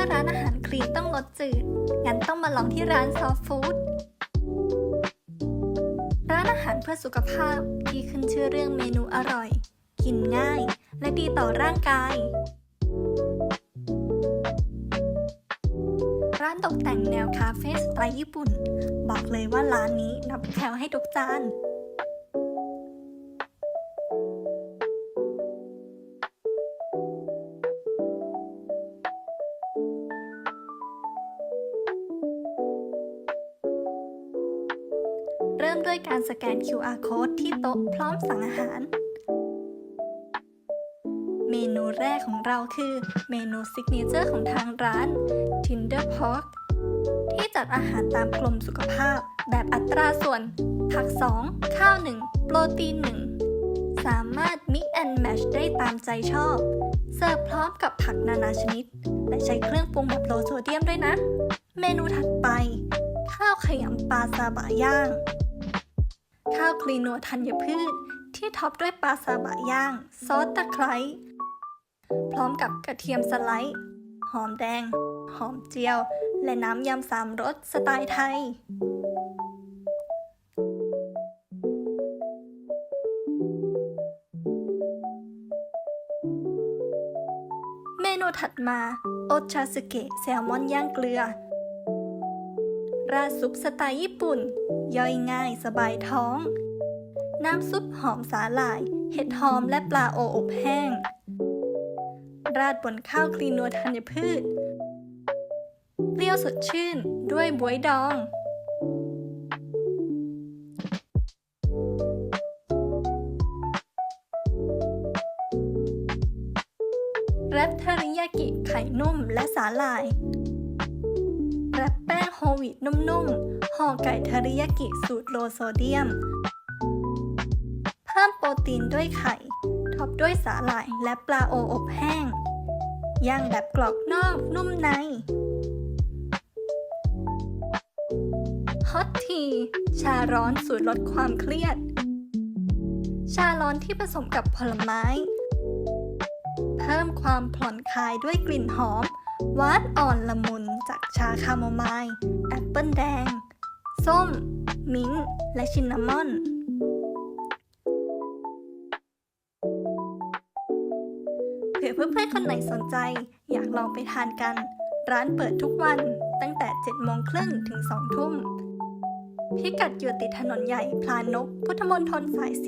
ว่าร้านอาหารคลีนต้องรสจืด งั้นต้องมาลองที่ร้านซอฟฟู้ด ร้านอาหารเพื่อสุขภาพที่ขึ้นชื่อเรื่องเมนูอร่อย กินง่าย และดีต่อร่างกาย ร้านตกแต่งแนวคาเฟ่สไตล์ญี่ปุ่น บอกเลยว่าร้านนี้นับแถวให้ทุกจาน ริ่มด้วยการสแกน QR code ที่โต๊ะพร้อมสั่งอาหาร เมนูแรกของเราคือเมนูซิกเนเจอร์ของทางร้าน Tinder Pork ที่จัดอาหารตามกลมสุขภาพ แบบอัตราส่วน ผัก 2 ข้าว 1 โปรตีน 1 สามารถ Mix and Match ได้ตามใจชอบ เสิร์ฟพร้อมกับผักนานาชนิด และใช้เครื่องปรุงแบบโลโซเดียมด้วยนะ เมนูถัดไป ข้าวขยำปลาซาบะย่าง ข้าวคลีนัวธัญพืช ที่ท็อปด้วยปลาซาบะย่าง ซอสตะไคร้พร้อมกับกระเทียมสไลด์ หอมแดง หอมเจียว และน้ำยำสามรสสไตล์ไทย เมนูถัดมา โอชาสึเกะแซลมอนย่างเกลือ ราดซุปสไตล์ญี่ปุ่น ย่อยง่ายสบายท้อง น้ำซุปหอมสาหร่าย เห็ดหอมและปลาโออบแห้ง ราดบนข้าวคลีนัวธัญพืช เปรี้ยวสดชื่นด้วยบวยดองแรปทาริยากิไข่นุ่มและสาหร่าย แป้งโฮวีตนุ่มๆ ห่อไก่ทาริยากิสูตรโลโซเดียม เพิ่มโปรตีนด้วยไข่ ท็อปด้วยสาหร่ายและปลาโออบแห้ง ย่างแบบกรอบนอกนุ่มใน ฮอตที ชาร้อนสูตรลดความเครียด ชาร้อนที่ผสมกับผลไม้ เพิ่มความผ่อนคลายด้วยกลิ่นหอม หวานอ่อนละมุนจากชาคาโมไมล์แอปเปิลแดง ส้ม มิ้นท์และชินนามอนเผื่อเพื่อนๆคนไหนสนใจ อยากลองไปทานกัน ร้านเปิดทุกวันตั้งแต่ 7 โมงครึ่งถึง 2 ทุ่ม พิกัดอยู่ติดถนนใหญ่พลานนก พุทธมณฑลสาย 4